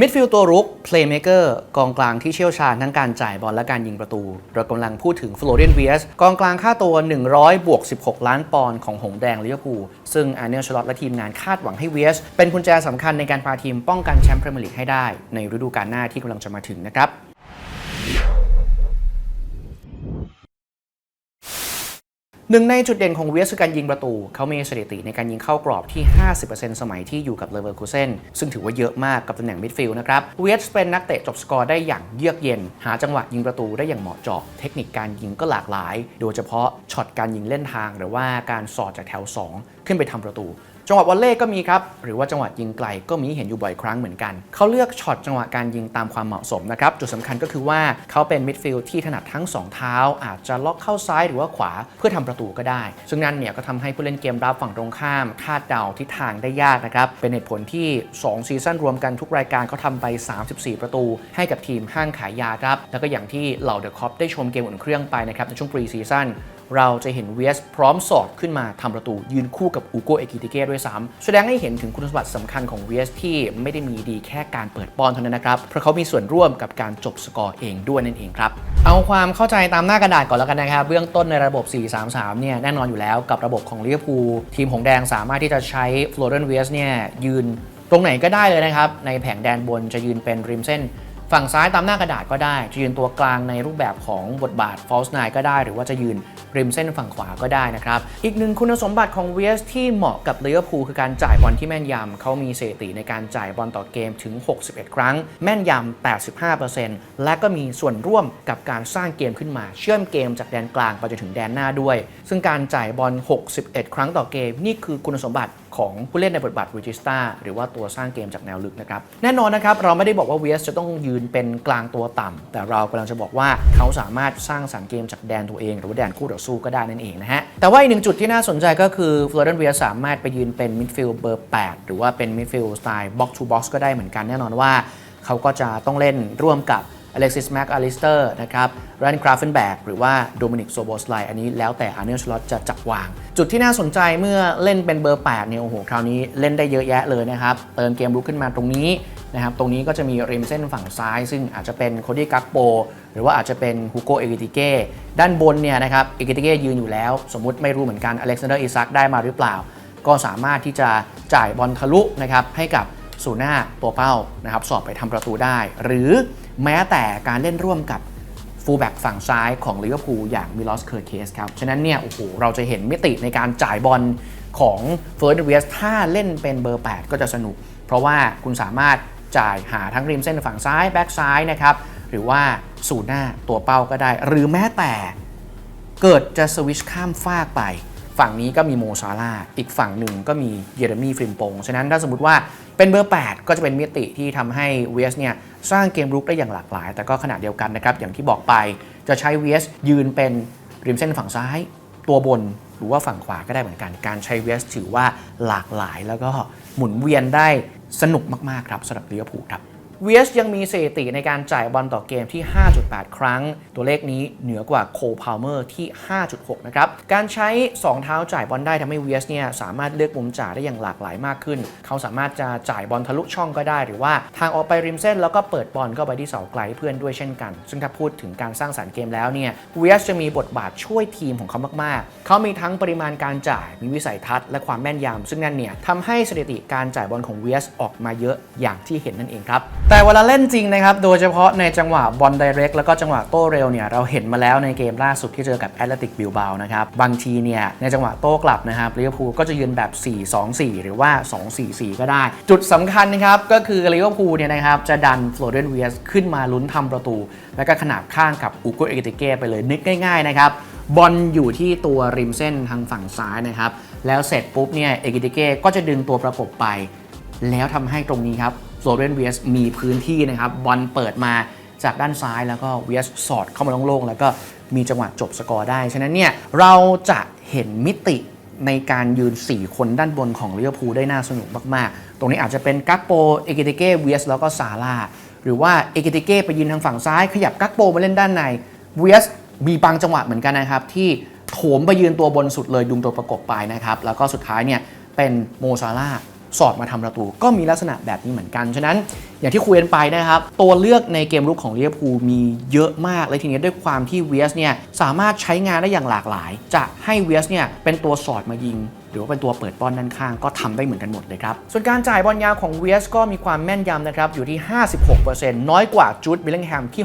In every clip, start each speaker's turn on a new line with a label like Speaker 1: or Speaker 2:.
Speaker 1: มิดฟิลด์ตัวรุกเพลย์เมเกอร์กองกลางที่เชี่ยวชาญทั้งการจ่ายบอลและการยิงประตู เรากำลังพูดถึงฟลอเรนเวียสกองกลางค่าตัว 100 บวก 16 ล้านปอนด์ของหงแดงลิเวอร์พูลซึ่งอาร์เนลชลอตและทีมงานคาดหวังให้เวียสเป็นกุญแจสำคัญในการพาทีมป้องกันแชมป์พรีเมียร์ลีกให้ได้ในฤดูกาลหน้าที่กำลังจะมาถึงนะครับ หนึ่งในจุดเด่นของเวียสคือการยิงประตู เขามีสถิติในการยิงเข้ากรอบที่ 50%สมัยที่อยู่กับเลเวอร์คูเซนซึ่งถือว่าเยอะมากกับตำแหน่งมิดฟิลด์นะครับ เวียสเป็นนักเตะจบสกอร์ได้อย่างเยือกเย็น หาจังหวะยิงประตูได้อย่างเหมาะเจาะ เทคนิคการยิงก็หลากหลาย โดยเฉพาะช็อตการยิงเล่นทาง หรือว่าการสอดจากแถว 2 ขึ้นไปทำประตู จังหวะวอลเล่ก็มีครับ หรือว่าจังหวะยิงไกลก็มีเห็นอยู่บ่อยครั้งเหมือนกัน เขาเลือกช็อตจังหวะการยิงตามความเหมาะสมนะครับ จุดสำคัญก็คือว่าเขาเป็นมิดฟิลด์ที่ถนัดทั้ง 2 เท้า อาจจะล็อกเข้าซ้ายหรือว่าขวาเพื่อทำประตูก็ได้ ซึ่งนั่นเนี่ยก็ทำให้ผู้เล่นเกมรับฝั่งตรงข้ามคาดเดาทิศทางได้ยากนะครับ เป็นเหตุผลที่ 2 ซีซั่นรวมกันทุกรายการเขาทำไป 34 ประตู ให้กับทีมห้างขายยาครับ แล้วก็อย่างที่เหล่าเดอะคอปได้ชมเกมอุ่นเครื่องไปนะครับในช่วงปรีซีซั่นเราจะเห็นเวสพร้อมสอดขึ้นมาทำประตูยืนคู่กับอูโกเอกิติเก้ด้วยซ้ำแสดงให้เห็นถึงคุณสมบัติสำคัญของเวสที่ไม่ได้มีดีแค่การเปิดบอลเท่านั้นนะครับ เพราะเขามีส่วนร่วมกับการจบสกอร์เองด้วยนั่นเองครับ เอาความเข้าใจตามหน้ากระดาษก่อนแล้วกันนะครับ เบื้องต้นในระบบ 4-3-3 เนี่ยแน่นอนอยู่แล้วกับระบบของลิเวอร์พูลทีมหงแดงสามารถที่จะใช้ฟลอเรนเวสเนี่ยยืนตรงไหนก็ได้เลยนะครับในแผงแดนบนจะยืนเป็นริมเส้น ฝั่งซ้ายตามหน้ากระดาษก็ได้ จะยืนตัวกลางในรูปแบบของบทบาท false nine ก็ได้ หรือว่าจะยืนริมเส้นฝั่งขวาก็ได้นะครับ อีกหนึ่งคุณสมบัติของเวสที่เหมาะกับเลิเวอร์พูลคือการจ่ายบอลที่แม่นยำ เขามีสถิติในการจ่ายบอลต่อเกมถึง 61 ครั้ง แม่นยำ 85%และก็มีส่วนร่วมกับการสร้างเกมขึ้นมา เชื่อมเกมจากแดนกลางไปจนถึงแดนหน้าด้วย ซึ่งการจ่ายบอล 61 ครั้งต่อเกม นี่คือคุณสมบัติของผู้เล่นในบทบาทริจิสตาหรือว่าตัวสร้างเกมจากแนวลึกนะครับ แน่นอนนะครับเราไม่ได้บอกว่าเวสจะต้องยืนเป็นกลางตัวต่ำแต่เรากำลังจะบอกว่าเขาสามารถสร้างสรรค์เกมจากแดนตัวเอง หรือว่าแดนคู่ต่อสู้ก็ได้นั่นเองนะฮะ แต่ว่าอีกหนึ่งจุดที่น่าสนใจก็คือฟลอเรนเวียสามารถไปยืนเป็นมิดฟิลด์เบอร์ 8 หรือว่าเป็นมิดฟิลด์สไตล์บ็อกซ์ทูบ็อกซ์ก็ได้เหมือนกันแน่นอนว่าเขาก็จะต้องเล่นร่วมกับ อเล็กซิสแม็กอลิสเตอร์นะครับรันคราฟเฟนแบกหรือว่าโดมินิกโซโบสไลอันนี้แล้วแต่อาร์เนลชลอตจะจับวาง จุดที่น่าสนใจเมื่อเล่นเป็นเบอร์ 8 เนี่ย โอ้โห คราวนี้เล่นได้เยอะแยะเลยนะครับ เติมเกมลุกขึ้นมาตรงนี้นะครับตรงนี้ก็จะมีริมเส้นฝั่งซ้าย ซึ่งอาจจะเป็นโคดี้กักโปหรือว่าอาจจะเป็นฮูโกเอกิติเก้ด้านบนเนี่ยนะครับเอกิติเก้ยืนอยู่แล้ว สมมุติไม่รู้เหมือนกันอเล็กซานเดอร์อิซักได้มาหรือเปล่า ก็สามารถที่จะจ่ายบอลทะลุนะครับให้กับสูน้าตัวเป้านะครับสอบไปทำประตูได้ หรือ แม้แต่การเล่นร่วมกับฟูลแบ็กฝั่งซ้ายของลิเวอร์พูลอย่างมิลอสเคอร์เคสครับ ฉะนั้นเนี่ยโอ้โหเราจะเห็นมิติในการจ่ายบอลของเฟิร์สเวสถ้าเล่นเป็นเบอร์ 8 ก็จะสนุก เพราะว่าคุณสามารถจ่ายหาทั้งริมเส้นฝั่งซ้าย แบ็กซ้ายนะครับ หรือว่าสู่หน้าตัวเป้าก็ได้ หรือแม้แต่เกิดจะสวิชข้ามฟากไป ฝั่งนี้ก็มีโมซาลาอีกฝั่งหนึ่งก็มีเยเรมีฟริมปง ฉะนั้นถ้าสมมติว่า เป็นเบอร์ 8 ก็จะเป็นมิติที่ทำให้เวสเนี่ยสร้างเกมรุกได้อย่างหลากหลาย แต่ก็ขณะเดียวกันนะครับ อย่างที่บอกไปจะใช้เวสยืนเป็นริมเส้นฝั่งซ้าย ตัวบนหรือว่าฝั่งขวาก็ได้เหมือนกัน การใช้เวสถือว่าหลากหลาย แล้วก็หมุนเวียนได้สนุกมากๆครับสำหรับลิเวอร์พูลครับ เวียสยังมีสถิติในการจ่ายบอลต่อเกมที่ 5.8 ครั้ง ตัวเลขนี้เหนือกว่าโคพาวเมอร์ที่ 5.6 นะครับ การใช้ 2 เท้าจ่ายบอลได้ทำให้เวียสเนี่ยสามารถเลือกมุมจ่ายได้อย่างหลากหลายมากขึ้น เขาสามารถจะจ่ายบอลทะลุช่องก็ได้ หรือว่าทางออกไปริมเส้นแล้วก็เปิดบอลเข้าไปที่เสาไกลให้เพื่อนด้วยเช่นกัน ซึ่งถ้าพูดถึงการสร้างสรรค์เกมแล้วเนี่ยเวียสจะมีบทบาทช่วยทีมของเขามาก ๆ เขามีทั้งปริมาณการจ่าย มีวิสัยทัศน์และความแม่นยำซึ่งนั่นเนี่ยทำให้สถิติการจ่ายบอลของเวียสออกมาเยอะอย่างที่เห็นนั่นเองครับแต่เวลาเล่นจริงนะครับ โดยเฉพาะในจังหวะบอลไดเรกแล้วก็จังหวะโต้เร็วเนี่ยเราเห็นมาแล้วในเกมล่าสุดที่เจอกับแอตเลติกบิลบานะครับ บางทีเนี่ยในจังหวะโต้กลับนะครับลิเวอร์พูลก็จะยืนแบบ 4-2-4 หรือว่า 2-4-4 ก็ได้ จุดสำคัญนะครับ ก็คือลิเวอร์พูลเนี่ยนะครับจะดันฟลอเรนเวียสขึ้นมาลุ้นทำประตู แล้วก็ขนาบข้างกับอูโกเอกติเก้ไปเลยนึกง่ายๆนะครับบอลอยู่ที่ตัวริมเส้นทางฝั่งซ้ายนะครับแล้วเสร็จปุ๊บเนี่ยเอเกติเก้ก็จะดึงตัวประกบไป แล้วทำให้ตรงนี้ครับ โฟลเรนเวียสมีพื้นที่นะครับบอลเปิดมาจากด้านซ้ายแล้วก็เวียสสอดเข้ามาโล่งๆแล้วก็มีจังหวะจบสกอร์ได้ ฉะนั้นเนี่ยเราจะเห็นมิติในการยืน 4 คนด้านบนของลิเวอร์พูลได้น่าสนุกมาก ๆ ตรงนี้อาจจะเป็นกักโป เอกติเก้ เวียส แล้วก็ซาร่า หรือว่าเอกติเก้ไปยืนทางฝั่งซ้าย ขยับกักโปมาเล่นด้านใน เวียสมีบางจังหวะเหมือนกันนะครับ ที่โถมไปยืนตัวบนสุดเลยดุงตัวประกบไปนะครับ แล้วก็สุดท้ายเนี่ยเป็นโมซาร่า สอดมาทำประตูก็มีลักษณะแบบนี้เหมือนกัน ฉะนั้นอย่างที่คุยกันไปนะครับ ตัวเลือกในเกมรุกของลิเวอร์พูลมีเยอะมาก และทีนี้ด้วยความที่เวียสเนี่ยสามารถใช้งานได้อย่างหลากหลาย จะให้เวียสเนี่ยเป็นตัวสอดมายิง หรือว่าเป็นตัวเปิดบอลด้านข้างก็ทำได้เหมือนกันหมดเลยครับ ส่วนการจ่ายบอลยาวของเวสก็มีความแม่นยำนะครับอยู่ที่ 56%น้อยกว่าจูดบิลเลงแฮมที่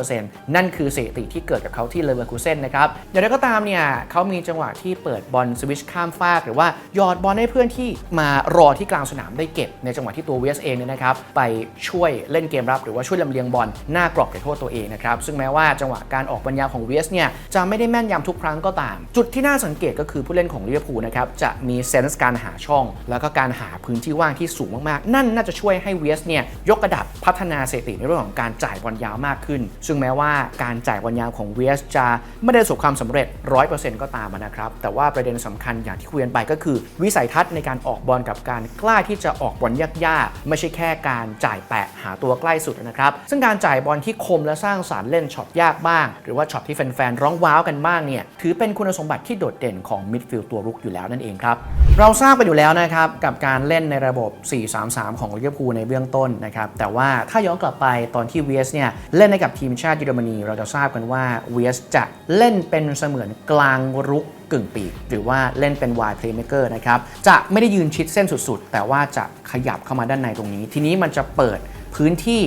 Speaker 1: 69%นั่นคือสถิติที่เกิดกับเขาที่เลเวอร์คูเซนนะครับอย่างไรก็ตามเนี่ยเขามีจังหวะที่เปิดบอลสวิชข้ามฟากหรือว่าหยอดบอลให้เพื่อนที่มารอที่กลางสนามได้เก็บ ในจังหวะที่ตัวเวสเองเนี่ยนะครับไปช่วยเล่นเกมรับ หรือว่าช่วยลำเลียงบอลหน้ากรอบเขตโทษตัวเองนะครับซึ่งแม้ว่าจังหวะการออกบอลยาวของเวสเนี่ยจะไม่ได้แม่นยำทุกครั้งก็ตาม จุดที่น่าสังเกตก็คือผู้เล่นของลิเวอร์พูลนะครับจะมีเซนส์การหาช่อง แล้วก็การหาพื้นที่ว่างที่สูงมากๆ นั่นน่าจะช่วยให้เวสเนี่ยยกระดับพัฒนาสถิติในเรื่องของการจ่ายบอลยาวมากขึ้น ซึ่งแม้ว่าการจ่ายบอลยาวของเวสจะไม่ได้ประสบความสำเร็จ 100%ก็ตามนะครับ แต่ว่าประเด็นสำคัญอย่างที่คุยกันไปก็คือ วิสัยทัศน์ในการออกบอลกับการกล้าที่จะออกบอลยากๆ ไม่ใช่แค่การจ่ายแปะหาตัวใกล้สุดนะครับ ซึ่งการจ่ายบอลที่คมและสร้างสารรค์เล่นช็อตยากบ้าง หรือว่าช็อตที่แฟนๆร้องว้าวกันบ้างเนี่ยถือเป็นคุณสมบัติที่โดดเด่นของมิดฟิลด์ตัวรุกอยู่แล้วนั่นเองครับ เราทราบกันอยู่แล้วนะครับกับการเล่นในระบบ 4-3-3 ของลิเวอร์พูลในเบื้องต้นนะครับ แต่ว่าถ้าย้อนกลับไปตอนที่เวสเนี่ยเล่นในกับทีมชาติเยอรมนี เราจะทราบกันว่าเวสจะเล่นเป็นเสมือนกลางรุกกึ่งปีก หรือว่าเล่นเป็น wide playmaker นะครับ จะไม่ได้ยืนชิดเส้นสุดๆ แต่ว่าจะขยับเข้ามาด้านในตรงนี้ ทีนี้มันจะเปิดพื้นที่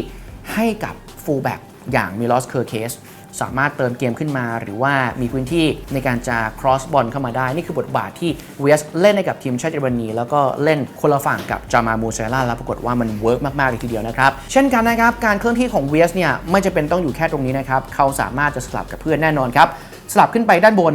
Speaker 1: ให้กับ fullback อย่างมิลอสเคอร์เคส สามารถเติมเกมขึ้นมา หรือว่ามีพื้นที่ในการจะ cross บอลเข้ามาได้ นี่คือบทบาทที่เวสเล่นให้กับทีมชาติเยอรมนีแล้วก็เล่นคนละฝั่งกับจามามูเซล่าแล้วปรากฏว่ามันเวิร์กมาก ๆ เลยทีเดียวนะครับ เช่นกันนะครับ การเคลื่อนที่ของเวสเนี่ยไม่จะเป็นต้องอยู่แค่ตรงนี้นะครับ เขาสามารถจะสลับกับเพื่อนแน่นอนครับสลับขึ้นไปด้านบน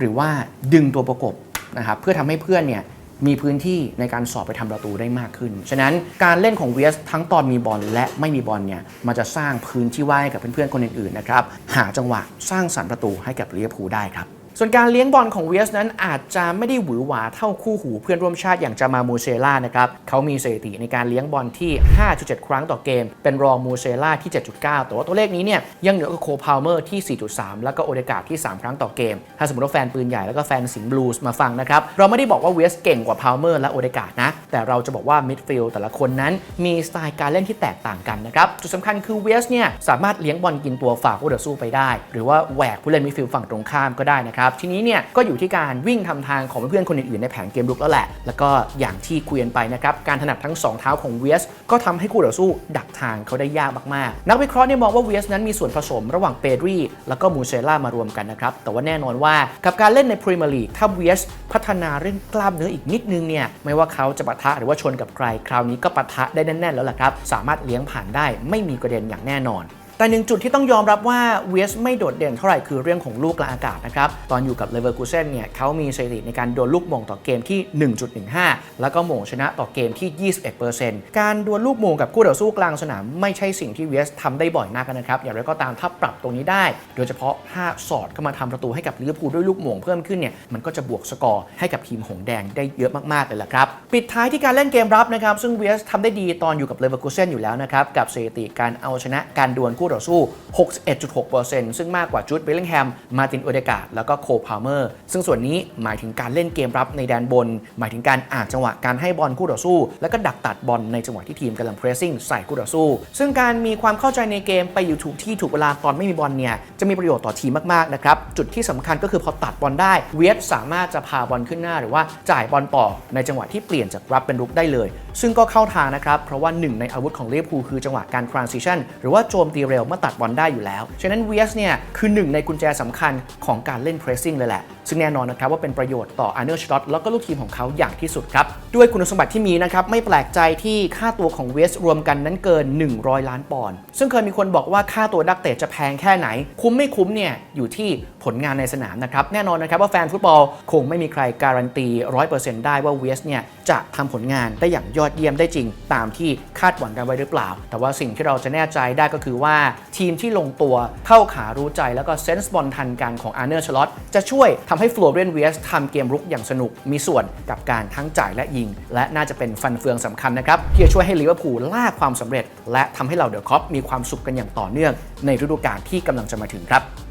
Speaker 1: หรือว่าดึงตัวประกบนะครับเพื่อทำให้เพื่อนเนี่ย มีพื้นที่ในการสอบไปทำประตูได้มากขึ้น ฉะนั้นการเล่นของเวียสทั้งตอนมีบอลและไม่มีบอลเนี่ยมันจะสร้างพื้นที่ว่างให้กับเพื่อนๆคนอื่นๆนะครับหาจังหวะสร้างสรรค์ประตูให้กับลิเวอร์พูลได้ครับ ส่วนการเลี้ยงบอลของเวสนั้นอาจจะไม่ได้หวือหวาเท่าคู่หูเพื่อนร่วมชาติอย่างจามามูเซล่านะครับเขามีสถิติในการเลี้ยงบอลที่ 5.7 ครั้งต่อเกม เป็นรองมูเซล่าที่ 7.9 แต่ว่าตัวเลขนี้เนี่ยยังเหนือกว่าโคพาวเมอร์ที่ 4.3 แล้วก็โอเดกาที่ 3 ครั้งต่อเกม ถ้าสมมติว่าแฟนปืนใหญ่แล้วก็แฟนสิงห์บลูส์มาฟังนะครับ เราไม่ได้บอกว่าเวสเก่งกว่าพาวเมอร์และโอเดกานะ แต่เราจะบอกว่ามิดฟิลด์แต่ละคนนั้นมีสไตล์การเล่นที่แตกต่างกันนะครับ จุดสำคัญคือเวสเนี่ยสามารถเลี้ยงบอลกินตัวฝากผู้ต่อสู้ไปได้ หรือว่าแหวกผู้เล่นมิดฟิลด์ฝั่งตรงข้ามก็ได้นะครับทีนี้เนี่ยก็อยู่ที่การวิ่งทำทางของเพื่อนคนอื่นๆในแผนเกมรุกแล้วแหละ แล้วก็อย่างที่คุยกันไปนะครับการถนัดทั้ง 2 เท้าของเวียสก็ทำให้คู่ต่อสู้ดักทางเขาได้ยากมากๆ นักวิเคราะห์เนี่ยมองว่าเวียสนั้นมีส่วนผสมระหว่างเปรีแล้วก็มูเซล่ามารวมกันนะครับแต่ว่าแน่นอนว่ากับการเล่นในพรีเมียร์ลีกถ้าเวียสพัฒนาเรื่องกล้ามเนื้ออีกนิดนึงเนี่ยไม่ว่าเขาจะปะทะหรือว่าชนกับใครคราวนี้ก็ปะทะได้แน่นๆแล้วล่ะครับสามารถเลี้ยงผ่านได้ไม่มีกระเด็นอย่างแน่นอน แต่หนึ่งจุดที่ต้องยอมรับว่าเวสไม่โดดเด่นเท่าไหร่คือเรื่องของลูกกลางอากาศนะครับ ตอนอยู่กับเลเวอร์คูเซนเนี่ยเขามีสถิติในการโดวลลูกมงต่อเกมที่ 1.15 แล้วก็โมงชนะต่อเกมที่ 21%การดวลลูกมงกับคู่ต่อสู้กลางสนามไม่ใช่สิ่งที่เวสทำได้บ่อยนักนะครับ อย่างไรก็ตามถ้าปรับตรงนี้ได้ โดยเฉพาะถ้าสอดเข้ามาทำประตูให้กับลิเวอร์พูลด้วยลูกมงเพิ่มขึ้นเนี่ยมันก็จะบวกสกอร์ให้กับทีมหงแดงได้เยอะมากๆเลยละครับปิดท้ายที่การเล่นเกมรับนะครับซึ่งเวสทำได้ดีตอนอยู่กับเลเวอร์คูเซนอยู่แล้วนะครับกับสถิติการเอาชนะการดวลคู่ต่อสู้ 61.6%ซึ่งมากกว่าจูดเบลลิงแฮม มาตินอเดกาแล้วก็โคพาวเมอร์ ซึ่งส่วนนี้หมายถึงการเล่นเกมรับในแดนบน หมายถึงการอ่านจังหวะการให้บอลคู่ต่อสู้ แล้วก็ดักตัดบอลในจังหวะที่ทีมกำลังเพรสซิ่งใส่คู่ต่อสู้ ซึ่งการมีความเข้าใจในเกมไปอยู่ถูกที่ถูกเวลาตอนไม่มีบอลเนี่ยจะมีประโยชน์ต่อทีมมากๆนะครับจุดที่สำคัญก็คือพอตัดบอลได้เวียดสามารถจะพาบอลขึ้นหน้า หรือว่าจ่ายบอลต่อในจังหวะที่เปลี่ยนจากรับเป็นรุกได้เลย ซึ่งก็เข้าทางนะครับ เพราะว่าหนึ่งในอาวุธของลิเวอร์พูลคือจังหวะการ transition หรือว่าโจมตีเร็วเมื่อตัดบอลได้อยู่แล้ว ฉะนั้นเวียสเนี่ยคือหนึ่งในกุญแจสำคัญของการเล่น pressing เลยแหละ ซึ่งแน่นอนนะครับว่าเป็นประโยชน์ต่ออาร์เนอร์ชลอตแล้วก็ลูกทีมของเขาอย่างที่สุดครับ ด้วยคุณสมบัติที่มีนะครับไม่แปลกใจที่ค่าตัวของเวสรวมกันนั้นเกิน 100 ล้านปอนด์ซึ่งเคยมีคนบอกว่าค่าตัวนักเตะจะแพงแค่ไหน คุ้มไม่คุ้มเนี่ยอยู่ที่ผลงานในสนามนะครับแน่นอนนะครับว่าแฟนฟุตบอลคงไม่มีใครการันตี 100%ได้ว่าเวสเนี่ยจะทำผลงานได้อย่างยอดเยี่ยมได้จริง ตามที่คาดหวังกันไว้หรือเปล่า แต่ว่าสิ่งที่เราจะแน่ใจได้ก็คือว่าทีมที่ลงตัวเข้าขารู้ใจแล้วก็เซนส์บอลทันกันของอาร์เนอร์ชลอตจะช่วยทำให้ฟลอเรนเวสทำเกมรุกอย่างสนุกมีส่วนกับการทั้งจ่ายและยิงและน่าจะเป็นฟันเฟืองสำคัญนะครับที่จะช่วยให้ลิเวอร์พูลล่าความสำเร็จ และทำให้เราเดอะคอปมีความสุขกันอย่างต่อเนื่องในฤดูกาลที่กำลังจะมาถึงครับ